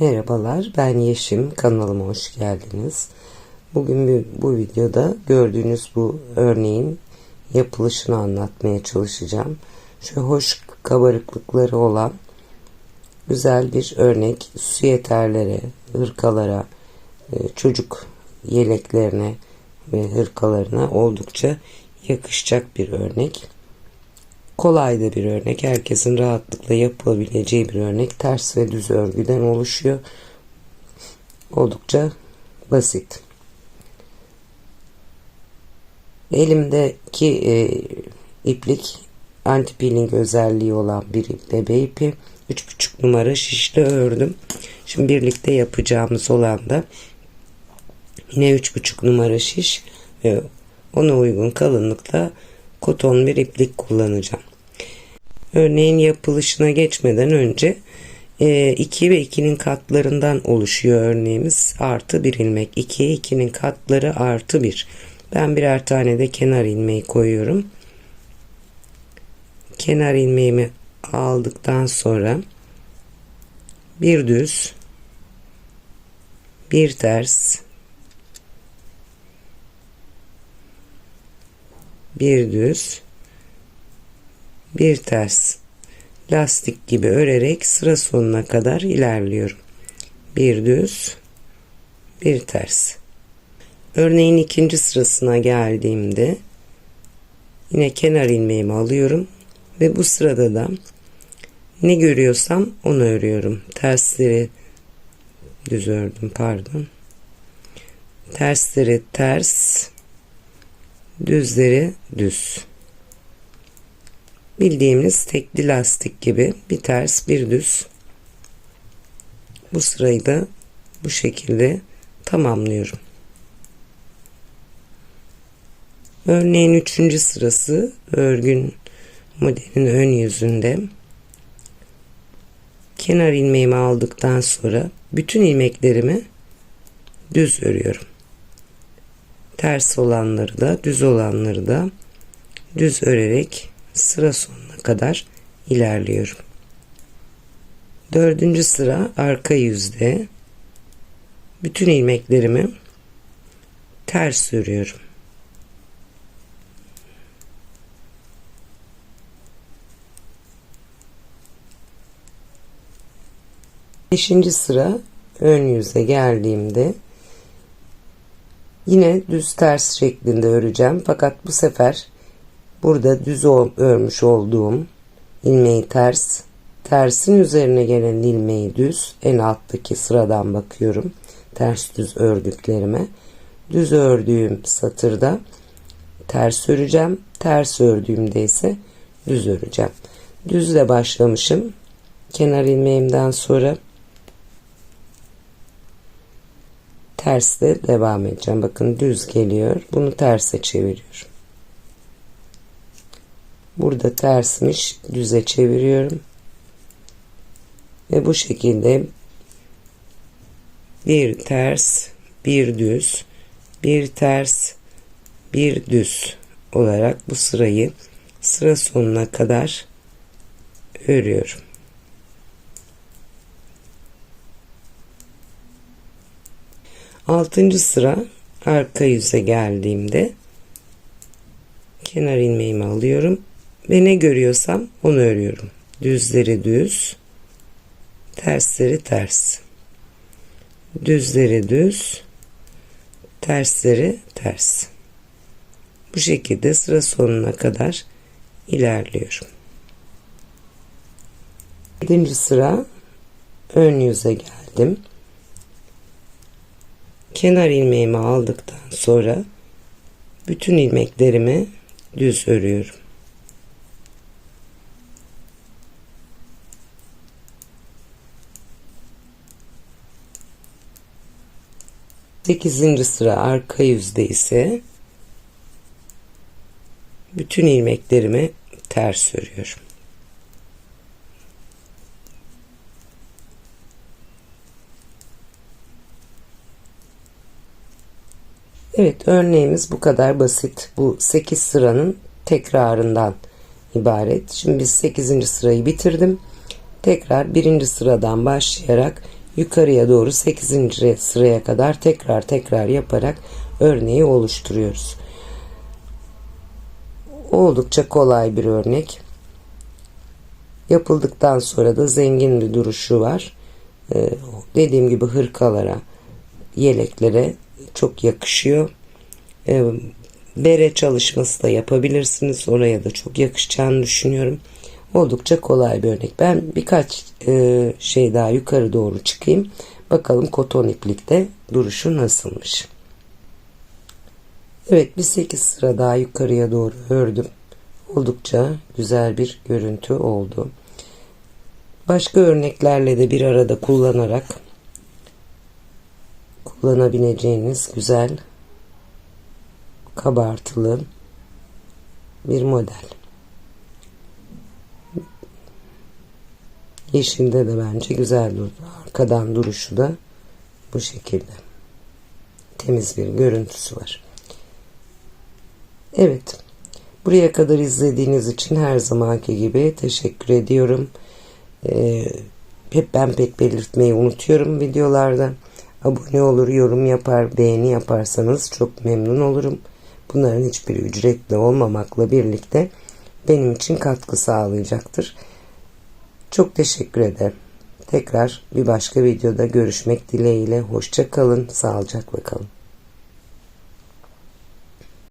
Merhabalar ben Yeşim kanalıma hoş geldiniz. Bugün bu, videoda gördüğünüz bu örneğin yapılışını anlatmaya çalışacağım. Şu hoş kabarıklıkları olan güzel bir örnek süyeterlere, hırkalara, e, çocuk yeleklerine ve hırkalarına oldukça yakışacak bir örnek. Kolay da bir örnek. Herkesin rahatlıkla yapabileceği bir örnek. Ters ve düz örgüden oluşuyor. Oldukça basit. Elimdeki e, iplik anti peeling özelliği olan bir ip bebe ipi. 3,5 numara şişle ördüm. Şimdi birlikte yapacağımız olan da yine 3,5 numara şiş ve ona uygun kalınlıkta koton bir iplik kullanacağım. Örneğin yapılışına geçmeden önce 2 e, ve 2'nin katlarından oluşuyor örneğimiz. Artı bir ilmek. 2'ye 2'nin katları artı 1. Ben birer tane de kenar ilmeği koyuyorum. Kenar ilmeğimi aldıktan sonra bir düz bir ters bir düz bir ters lastik gibi örerek sıra sonuna kadar ilerliyorum. Bir düz, bir ters. Örneğin ikinci sırasına geldiğimde yine kenar ilmeğimi alıyorum ve bu sırada da ne görüyorsam onu örüyorum. Tersleri düz ördüm pardon. Tersleri ters, düzleri düz bildiğimiz tekli lastik gibi bir ters bir düz bu sırayı da bu şekilde tamamlıyorum. Örneğin üçüncü sırası örgün modelin ön yüzünde kenar ilmeğimi aldıktan sonra bütün ilmeklerimi düz örüyorum. Ters olanları da düz olanları da düz örerek sıra sonuna kadar ilerliyorum. Dördüncü sıra arka yüzde bütün ilmeklerimi ters örüyorum. Beşinci sıra ön yüze geldiğimde yine düz ters şeklinde öreceğim. Fakat bu sefer Burada düz örmüş olduğum ilmeği ters, tersin üzerine gelen ilmeği düz, en alttaki sıradan bakıyorum. Ters düz ördüklerime. Düz ördüğüm satırda ters öreceğim. Ters ördüğümde ise düz öreceğim. Düzle başlamışım. Kenar ilmeğimden sonra tersle devam edeceğim. Bakın düz geliyor. Bunu terse çeviriyorum. Burada tersmiş. Düze çeviriyorum. Ve bu şekilde bir ters, bir düz, bir ters, bir düz olarak bu sırayı sıra sonuna kadar örüyorum. Altıncı sıra arka yüze geldiğimde kenar ilmeğimi alıyorum ve ne görüyorsam onu örüyorum. Düzleri düz, tersleri ters. Düzleri düz, tersleri ters. Bu şekilde sıra sonuna kadar ilerliyorum. 7. sıra ön yüze geldim. Kenar ilmeğimi aldıktan sonra bütün ilmeklerimi düz örüyorum. 8. sıra arka yüzde ise bütün ilmeklerimi ters örüyorum. Evet örneğimiz bu kadar basit. Bu 8 sıranın tekrarından ibaret. Şimdi biz 8. sırayı bitirdim. Tekrar birinci sıradan başlayarak yukarıya doğru 8. sıraya kadar tekrar tekrar yaparak örneği oluşturuyoruz. Oldukça kolay bir örnek. Yapıldıktan sonra da zengin bir duruşu var. Ee, dediğim gibi hırkalara, yeleklere çok yakışıyor. Ee, bere çalışması da yapabilirsiniz. Oraya da çok yakışacağını düşünüyorum. Oldukça kolay bir örnek. Ben birkaç e, şey daha yukarı doğru çıkayım. Bakalım koton iplikte duruşu nasılmış. Evet bir 8 sıra daha yukarıya doğru ördüm. Oldukça güzel bir görüntü oldu. Başka örneklerle de bir arada kullanarak kullanabileceğiniz güzel kabartılı bir model. Yeşilde de bence güzel durdu. Arkadan duruşu da bu şekilde. Temiz bir görüntüsü var. Evet. Buraya kadar izlediğiniz için her zamanki gibi teşekkür ediyorum. Ee, hep ben pek belirtmeyi unutuyorum videolarda. Abone olur, yorum yapar, beğeni yaparsanız çok memnun olurum. Bunların hiçbiri ücretli olmamakla birlikte benim için katkı sağlayacaktır. Çok teşekkür ederim. Tekrar bir başka videoda görüşmek dileğiyle. Hoşça kalın, sağlıcakla kalın.